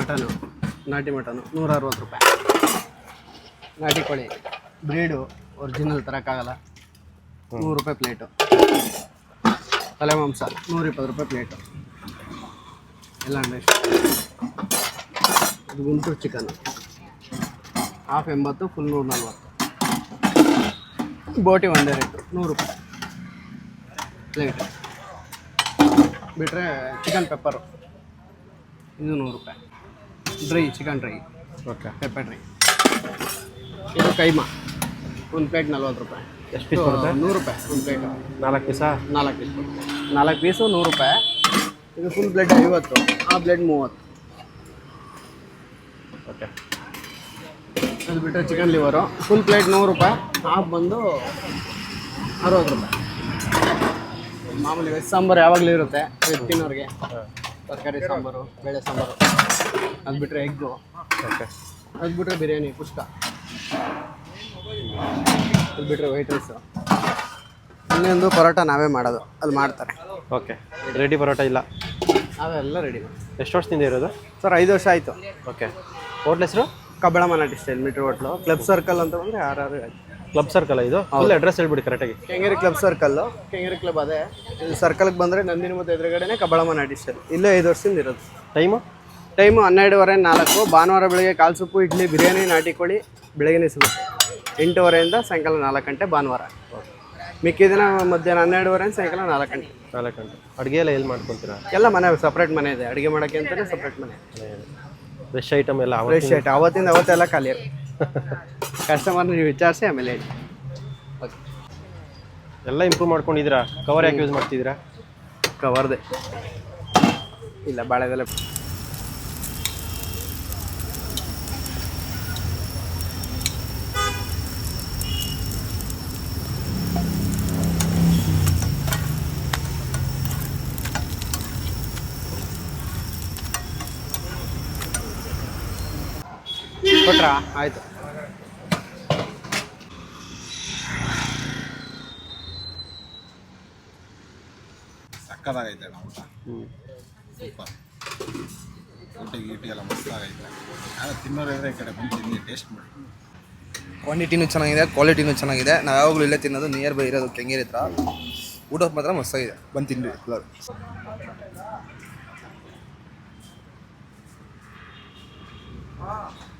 Mutton, ನಾಟಿ mutton ನೂರ ಅರವತ್ತು ರೂಪಾಯಿ. ನಾಟಿ ಕೋಳಿ, ಬ್ರೀಡು, ಒರಿಜಿನಲ್ ತರೋಕ್ಕಾಗಲ್ಲ. ನೂರು ರೂಪಾಯಿ ಪ್ಲೇಟು. ತಲೆ ಮಾಂಸ ನೂರ ಇಪ್ಪತ್ತು ರೂಪಾಯಿ ಪ್ಲೇಟು. ಎಲ್ಲ ಬೇಕು ಇದು ಗುಂಟೂರು ಚಿಕನ್ ಹಾಫ್ ಎಂಬತ್ತು ಫುಲ್ ನೂರ ನಲ್ವತ್ತು. ಬೋಟಿ ಒಂದೇ ರೇಟು ನೂರು ರೂಪಾಯಿ. ಪ್ಲೇಟ್ ಬಿಟ್ಟರೆ ಚಿಕನ್ ಪೆಪ್ಪರು ಇದು ನೂರು ರೂಪಾಯಿ. Dry chicken dry. Okay. Pepper dry. ಇದು ಕೈಮಾ. ಒಂದು ಪ್ಲೇಟ್ ನಲ್ವತ್ತು ರೂಪಾಯಿ. ಎಷ್ಟು ಪೀಸ್ ಬರುತ್ತೆ? ನೂರು ರೂಪಾಯಿ ಒಂದು ಪ್ಲೇಟ್. ನಾಲ್ಕು ಪೀಸಾ ನಾಲ್ಕು ಪೀಸ್ ನಾಲ್ಕು ಪೀಸು ನೂರು ರೂಪಾಯಿ. ಇದು ಫುಲ್ ಪ್ಲೇಟ್ ಐವತ್ತು ಆ ಪ್ಲೇಟ್ ಮೂವತ್ತು. ಓಕೆ. ಅದು ಬಿಟ್ಟರೆ ಚಿಕನ್ ಲಿವರು ಫುಲ್ ಪ್ಲೇಟ್ ನೂರು ರೂಪಾಯಿ. ಹಾಫ್ ಬಂದು ಅರವತ್ತು ರೂಪಾಯಿ. ಮಾಮೂಲಿ ವೆಜ್ ಸಾಂಬಾರು ಯಾವಾಗಲೂ ಇರುತ್ತೆ. ತಿನ್ನೋರಿಗೆ. ತರಕಾರಿ ಸಾಂಬಾರು ಬೇಳೆ ಸಾಂಬಾರು. ಅದು ಬಿಟ್ಟರೆ ಎಗ್ಗು. ಓಕೆ. ಅದು ಬಿಟ್ಟರೆ ಬಿರಿಯಾನಿ ಪುಷ್ಕ. ಅದು ಬಿಟ್ಟರೆ ವೈಟ್ ರೈಸು. ಇನ್ನೊಂದು ಪರೋಟ ನಾವೇ ಮಾಡೋದು. ಅಲ್ಲಿ ಮಾಡ್ತಾರೆ. ಓಕೆ. ರೆಡಿ ಪರೋಟ ಇಲ್ಲ? ಅವೆಲ್ಲ ರೆಡಿ ಎಷ್ಟು ವರ್ಷದಿಂದ ಇರೋದು? ಸರ್ ಐದು ವರ್ಷ ಆಯಿತು. ಓಕೆ. ಹೋಟ್ಲ್ ಹೆಸರು? ಕಬ್ಬಳ ಮನಾಟಿ ಸ್ಟೈಲ್ ಮೀಟ್ರ್ ಹೋಟ್ಲು ಕ್ಲಬ್ ಸರ್ಕಲ್ ಅಂತ ಬಂದರೆ ಆರು ಆರು ಕ್ಲಬ್ ಸರ್ಕಲ್ ಇದು? ಫುಲ್ ಅಡ್ರೆಸ್ ಹೇಳ್ಬಿಡಿ ಕರೆಕ್ಟಾಗಿ Kengeri club circle Kengeri club ಅದೇ. ಇಲ್ಲಿ ಸರ್ಕಲ್ಗೆ ಬಂದರೆ ನಂದಿನಿ ಮತ್ತು ಎದುರುಗಡೆನೆ ಕಬಳಮ್ಮ ಮನಾಟಿ ಸ್ಟೈಲ್ ಇಲ್ಲೇ ಐದು ವರ್ಷದಿಂದ ಇರೋದು. ಟೈಮು ಟೈಮು ಹನ್ನೆರಡುವರೆ ನಾಲ್ಕು. ಭಾನುವಾರ ಬೆಳಗ್ಗೆ ಕಾಲು ಸೊಪ್ಪು ಇಡ್ಲಿ ಬಿರಿಯಾನಿ ನಾಟಿ ಕೋಳಿ ಬೆಳಗ್ಗೆನೇ ಸಿಗುತ್ತೆ. ಎಂಟೂವರೆಯಿಂದ ಸಾಯಂಕಾಲ ನಾಲ್ಕು ಗಂಟೆ ಭಾನುವಾರ. ಮಿಕ್ಕಿದಿನ ಮಧ್ಯಾಹ್ನ ಹನ್ನೆರಡುವರೆ ಸಾಯಂಕಾಲ ನಾಲ್ಕು ಗಂಟೆ. ನಾಲ್ಕು ಗಂಟೆ. ಅಡುಗೆ ಎಲ್ಲ ಎಲ್ಲಿ ಮಾಡ್ಕೊತೀರಾ? ಎಲ್ಲ ಮನೆ ಸಪ್ರೇಟ್ ಮನೆ ಇದೆ. ಅಡುಗೆ ಮಾಡೋಕ್ಕೆ ಅಂತಲೇ ಸಪ್ರೇಟ್ ಮನೆ. ಫ್ರೆಶ್ ಐಟಮ್ ಎಲ್ಲ ಫ್ರೆಶ್ ಐಟಮ್ ಅವತ್ತಿಂದ ಅವತ್ತೆಲ್ಲ ಖಾಲಿ. ಇರುತ್ತೆ ಕಸ್ಟಮರ್ನ ನೀವು ವಿಚಾರಿಸಿ ಆಮೇಲೆ ಹೇಳಿ. ಎಲ್ಲ ಇಂಪ್ರೂವ್ ಮಾಡ್ಕೊಂಡಿದ್ದೀರಾ? ಕವರ್ ಯಾಕೆ ಯೂಸ್ ಮಾಡ್ತಿದ್ದೀರಾ? ಕವರ್ದೆ ಇಲ್ಲ ಬಾಳೆದೆಲ್ಲ. ಕೊಟ್ರಾ? ಆಯ್ತು. ಸಕ್ಕದಾಗೈತೆ ಅಣ್ಣ ಊಟ. ಸೂಪರ್. ಊಟ ಗೀಟಿ ಎಲ್ಲ ಮಸ್ತಾಗೈತೆ. ಯಾರು ತಿನ್ನೋರು ಇದ್ರೆ ಈ ಕಡೆ ಬಂದು ತಿನ್ನಿ ಟೇಸ್ಟ್ ಮಾಡಿ. ಕ್ವಾಂಟಿಟಿನೂ ಚೆನ್ನಾಗಿದೆ ಕ್ವಾಲಿಟಿನೂ ಚೆನ್ನಾಗಿದೆ. ನಾವು ಯಾವಾಗಲೂ ಇಲ್ಲೇ ತಿನ್ನೋದು ನಿಯರ್ ಬೈ ಇರೋದು ಕೆಂಗೇರಿ ಹತ್ರ. ಊಟ ಮಾತ್ರ ಮಸ್ತಾಗಿದೆ. ಬಂದು ತಿನ್ನಿ ಎಲ್ಲರೂ. ಬೋಟಿ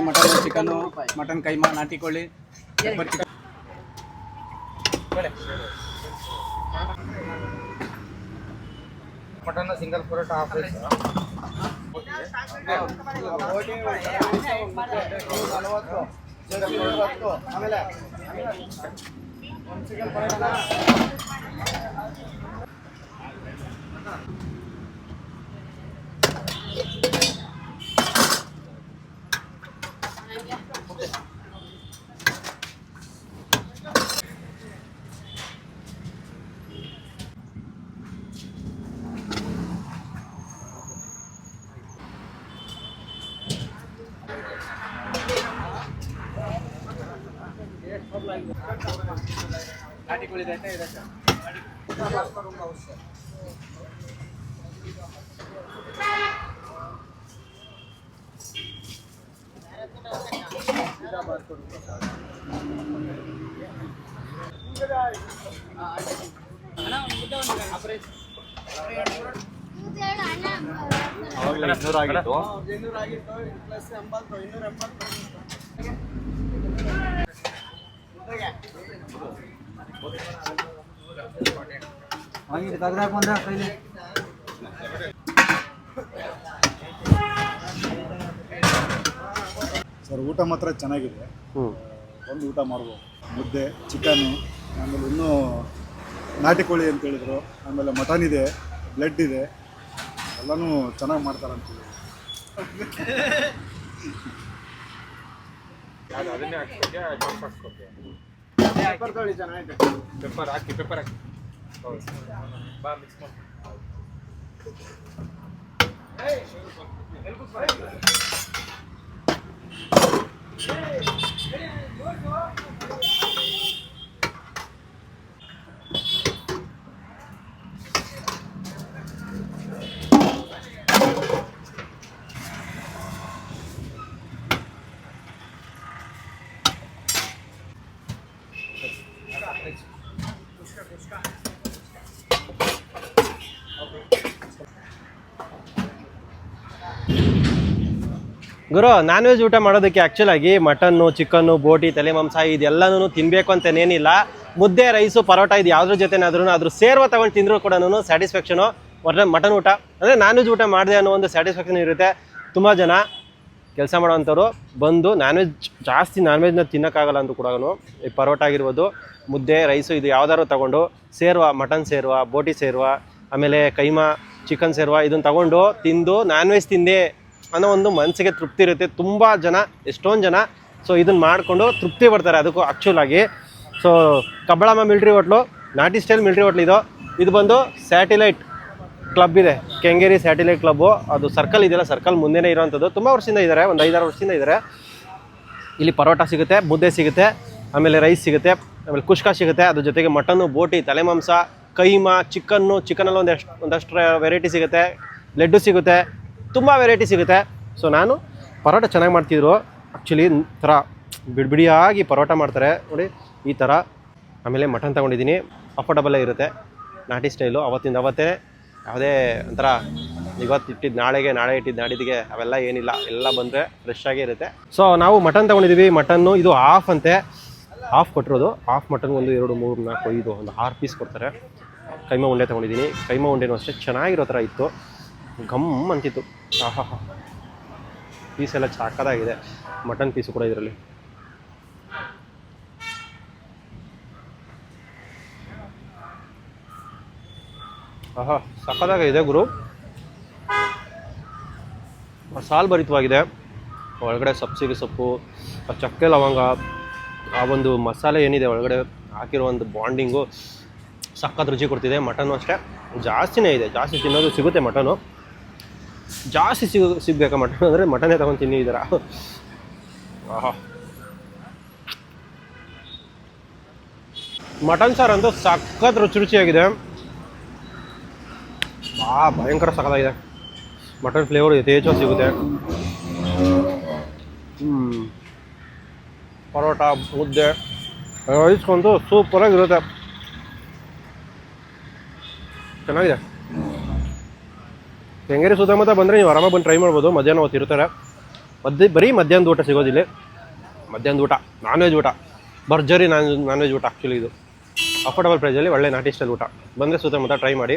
ಮಟನ್ ಚಿಕನ್ನು ಮಟನ್ ಕೈಮಾ ನಾಟಿ ಕೋಳಿ pepper chicken mutton single parotta half rice ಆಮೇಲೆ ನಾಟಿ ಕೋಳಿ ಇದೆ ಇದೆ ಸರ್. ಇನ್ನೂರು ಆಗಿತ್ತು. ಇನ್ನೂರು ಆಗಿತ್ತು ಪ್ಲಸ್ ಎಂಬತ್ತು ಇನ್ನೂರ ಎಂಬತ್ತು. ಸರ್ ಊಟ ಮಾತ್ರ ಚೆನ್ನಾಗಿದೆ. ಹ್ಞೂ ಒಂದು ಊಟ ಮಾಡ್ಬೋದು. ಮುದ್ದೆ ಚಿಕನ್ ಆಮೇಲೆ ಇನ್ನೂ ನಾಟಿ ಕೋಳಿ ಅಂತ ಹೇಳಿದ್ರು. ಆಮೇಲೆ ಮಟನ್ ಇದೆ ಬ್ಲಡ್ ಇದೆ. ಎಲ್ಲನೂ ಚೆನ್ನಾಗಿ ಮಾಡ್ತಾರೆ ಅಂತ ಹೇಳಿದ್ರು. ಪೆಪ್ಪರ್ ತೊಳಿ ಚೆನ್ನಾಗಿದೆ ಪೆಪ್ಪರ್ ಹಾಕಿ ಪೆಪ್ಪರ್ ಹಾಕಿ ಬಾ ಮಿಕ್ಸ್ ಮಾಡಿ ಗುರು, ನಾನ್ ವೆಜ್ ಊಟ ಮಾಡೋದಕ್ಕೆ ಆ್ಯಕ್ಚುಲಾಗಿ ಮಟನ್ನು ಚಿಕನ್ನು ಬೋಟಿ, ತಲೆ ಮಾಂಸ ಇದೆಲ್ಲನೂ ತಿನ್ನಬೇಕು ಅಂತನೇನಿಲ್ಲ. ಮುದ್ದೆ ರೈಸು ಪರೋಟ ಇದು ಯಾವ್ದ್ರ ಜೊತೆನಾದ್ರೂ ಅದ್ರ ಸೇರ್ವ ತಗೊಂಡು ತಿಂದರೂ ಕೂಡ ಸ್ಯಾಟಿಸ್ಫ್ಯಾಕ್ಷನು ಮಟನ್ ಮಟನ್ ಊಟ. ಅಂದರೆ ನಾನ್ ವೆಜ್ ಊಟ ಮಾಡಿದೆ ಅನ್ನೋ ಒಂದು ಸ್ಯಾಟಿಸ್ಫ್ಯಾಕ್ಷನ್ ಇರುತ್ತೆ ತುಂಬ ಜನ. ಕೆಲಸ ಮಾಡೋವಂಥವ್ರು ಬಂದು ನಾನ್ ವೆಜ್ ಜಾಸ್ತಿ ನಾನ್ ವೆಜ್ನ ತಿನ್ನೋಕ್ಕಾಗಲ್ಲ ಅಂದ್ರೂ ಕೂಡ ಈ ಪರೋಟ ಆಗಿರ್ಬೋದು, ಮುದ್ದೆ ರೈಸು ಇದು ಯಾವ್ದಾದ್ರು ತಗೊಂಡು ಸೇರ್ವ, ಮಟನ್ ಸೇರ್ವ, ಬೋಟಿ ಸೇರ್ವ, ಆಮೇಲೆ ಕೈಮಾ ಚಿಕನ್ ಸೇರ್ವ ಇದನ್ನು ತಗೊಂಡು ತಿಂದು ನಾನ್ ವೆಜ್ ತಿಂದೆ. ಅನ್ನೋ ಒಂದು ಮನಸ್ಸಿಗೆ ತೃಪ್ತಿ ಇರುತ್ತೆ. ತುಂಬ ಜನ, ಎಷ್ಟೊಂದು ಜನ ಸೊ ಇದನ್ನು ಮಾಡಿಕೊಂಡು ತೃಪ್ತಿ ಪಡ್ತಾರೆ ಅದಕ್ಕೂ ಆ್ಯಕ್ಚುಲ್ ಆಗಿ. ಸೊ ಕಬ್ಬಳಮ್ಮ ಮಿಲ್ಟ್ರಿ ಹೋಟ್ಲು ನಾಟಿ ಸ್ಟೈಲ್ ಮಿಲ್ಟ್ರಿ ಹೋಟ್ಲ್ ಇದು. ಇದು ಬಂದು ಸ್ಯಾಟಿಲೈಟ್ ಕ್ಲಬ್ ಇದೆ. ಕೆಂಗೇರಿ ಸ್ಯಾಟಿಲೈಟ್ ಕ್ಲಬ್ಬು ಅದು ಸರ್ಕಲ್ ಇದೆಯಲ್ಲ ಸರ್ಕಲ್ ಮುಂದೆನೇ ಇರೋವಂಥದ್ದು. ತುಂಬ ವರ್ಷದಿಂದ ಇದ್ದಾರೆ ಒಂದು ಐದಾರು ವರ್ಷದಿಂದ ಇದ್ದಾರೆ ಇಲ್ಲಿ ಪರೋಟ ಸಿಗುತ್ತೆ, ಮುದ್ದೆ ಸಿಗುತ್ತೆ, ಆಮೇಲೆ ರೈಸ್ ಸಿಗುತ್ತೆ, ಆಮೇಲೆ ಕುಷ್ಕ ಸಿಗುತ್ತೆ. ಅದ್ರ ಜೊತೆಗೆ ಮಟನ್ನು, ಬೋಟಿ, ತಲೆ ಮಾಂಸ, ಕೈಮಾ ಚಿಕನ್ನು ಚಿಕನಲ್ಲಿ ಒಂದಷ್ಟು ಒಂದಷ್ಟು ವೆರೈಟಿ ಸಿಗುತ್ತೆ. ಲೆಡ್ಡು ಸಿಗುತ್ತೆ. ತುಂಬ ವೆರೈಟಿ ಸಿಗುತ್ತೆ. ಸೊ ನಾನು ಪರೋಟ ಚೆನ್ನಾಗಿ ಮಾಡ್ತಿದ್ರು. ಆ್ಯಕ್ಚುಲಿ ಥರ ಬಿಡಿಬಿಡಿಯಾಗಿ ಪರೋಟ ಮಾಡ್ತಾರೆ. ನೋಡಿ, ಈ ಥರ ಆಮೇಲೆ ಮಟನ್ ತೊಗೊಂಡಿದ್ದೀನಿ. ಅಫೋರ್ಡಬಲ್ಲೇ ಇರುತ್ತೆ. ನಾಟಿ ಸ್ಟೈಲು ಅವತ್ತಿಂದ ಅವತ್ತೇ ಯಾವುದೇ ಒಂಥರ ಇವತ್ತು ಇಟ್ಟಿದ್ದು ನಾಳೆಗೆ, ನಾಳೆ ಇಟ್ಟಿದ್ದು ನಾಡಿದಿಗೆ ಅವೆಲ್ಲ ಏನಿಲ್ಲ. ಎಲ್ಲ ಬಂದರೆ ಫ್ರೆಶ್ ಆಗೇ ಇರುತ್ತೆ. ಸೊ ನಾವು ಮಟನ್ ತೊಗೊಂಡಿದ್ದೀವಿ ಮಟನ್ನು ಇದು ಹಾಫ್ ಅಂತೆ. ಹಾಫ್ ಕೊಟ್ಟಿರೋದು. ಹಾಫ್ ಮಟನ್ ಒಂದು ಎರಡು, ಮೂರು, ನಾಲ್ಕು, ಐದು, ಒಂದು ಆರು ಪೀಸ್ ಕೊಡ್ತಾರೆ. ಕೈಮಾ ಉಂಡೆ ತೊಗೊಂಡಿದ್ದೀನಿ. ಕೈಮಾ ಉಂಡೆನೂ ಅಷ್ಟೇ ಚೆನ್ನಾಗಿರೋ ಥರ ಇತ್ತು. ಗಮ್ ಅಂತಿತ್ತು ಆಹಾ. ಪೀಸ್ ಎಲ್ಲ ಚಾಕದಾಗಿದೆ. ಮಟನ್ ಪೀಸು ಕೂಡ ಇದರಲ್ಲಿ. ಆಹಾ ಸಕ್ಕದಾಗಿದೆ ಗುರು. ಮಸಾಲ ಭರಿತವಾಗಿದೆ. ಒಳಗಡೆ ಸಬ್ಸಿಗೆ ಸೊಪ್ಪು ಚಕ್ಕೆ ಲವಂಗ, ಆ ಒಂದು ಮಸಾಲೆ ಏನಿದೆ ಒಳಗಡೆ ಹಾಕಿರೋ ಒಂದು ಬಾಂಡಿಂಗು ಸಕ್ಕತ್ ರುಚಿ ಕೊಡ್ತಿದೆ. ಮಟನು ಅಷ್ಟೇ. ಜಾಸ್ತಿನೇ ಇದೆ. ಜಾಸ್ತಿ ತಿನ್ನೋದು ಸಿಗುತ್ತೆ ಮಟನು. ಜಾಸ್ತಿ ಸಿಗ ಸಿಗ್ಬೇಕಾ ಮಟನ್ ಅಂದರೆ ಮಟನೇ ತಗೊಂಡು ತಿನ್ನಿ ಆಹಾ. ಮಟನ್ ಸಾರು ಅಂತೂ ಸಖತ್ ರುಚಿ ರುಚಿಯಾಗಿದೆ. ಆ ಭಯಂಕರ ಸಖತ್ತಾಗಿದೆ. ಮಟನ್ ಫ್ಲೇವರ್ ಯಥೇಚ್ಛ ಸಿಗುತ್ತೆ. ಹ್ಮ್. ಪರೋಟ, ಮುದ್ದೆ ರೈಸ್ಕೊಂದು ಸೂಪರಾಗಿರುತ್ತೆ. ಚೆನ್ನಾಗಿದೆ. ಕೆಂಗೇರಿ ಸುತ್ತಮುತ್ತ ಬಂದರೆ ನೀವು ಆರಾಮಾಗಿ ಬಂದು ಟ್ರೈ ಮಾಡ್ಬೋದು. ಮಧ್ಯಾಹ್ನ ಹೊತ್ತು ಇರ್ತಾರೆ. ಮಧ್ಯ, ಬರೀ ಮಧ್ಯಾಹ್ನದ ಊಟ ಸಿಗೋದಿಲ್ಲ ಮಧ್ಯಾಹ್ನದ ಊಟ ನಾನ್ ವೆಜ್ ಊಟ. ಭರ್ಜರಿ ನಾನ್ ನಾನ್ ವೆಜ್ ಊಟ ಆ್ಯಕ್ಚುಲಿ ಇದು. ಅಫೋರ್ಡಬಲ್ ಪ್ರೈಸಲ್ಲಿ ಒಳ್ಳೆ ನಾಟಿ ಸ್ಟೈಲ್ ಊಟ. ಬಂದರೆ ಸುತ್ತಮುತ್ತ ಟ್ರೈ ಮಾಡಿ.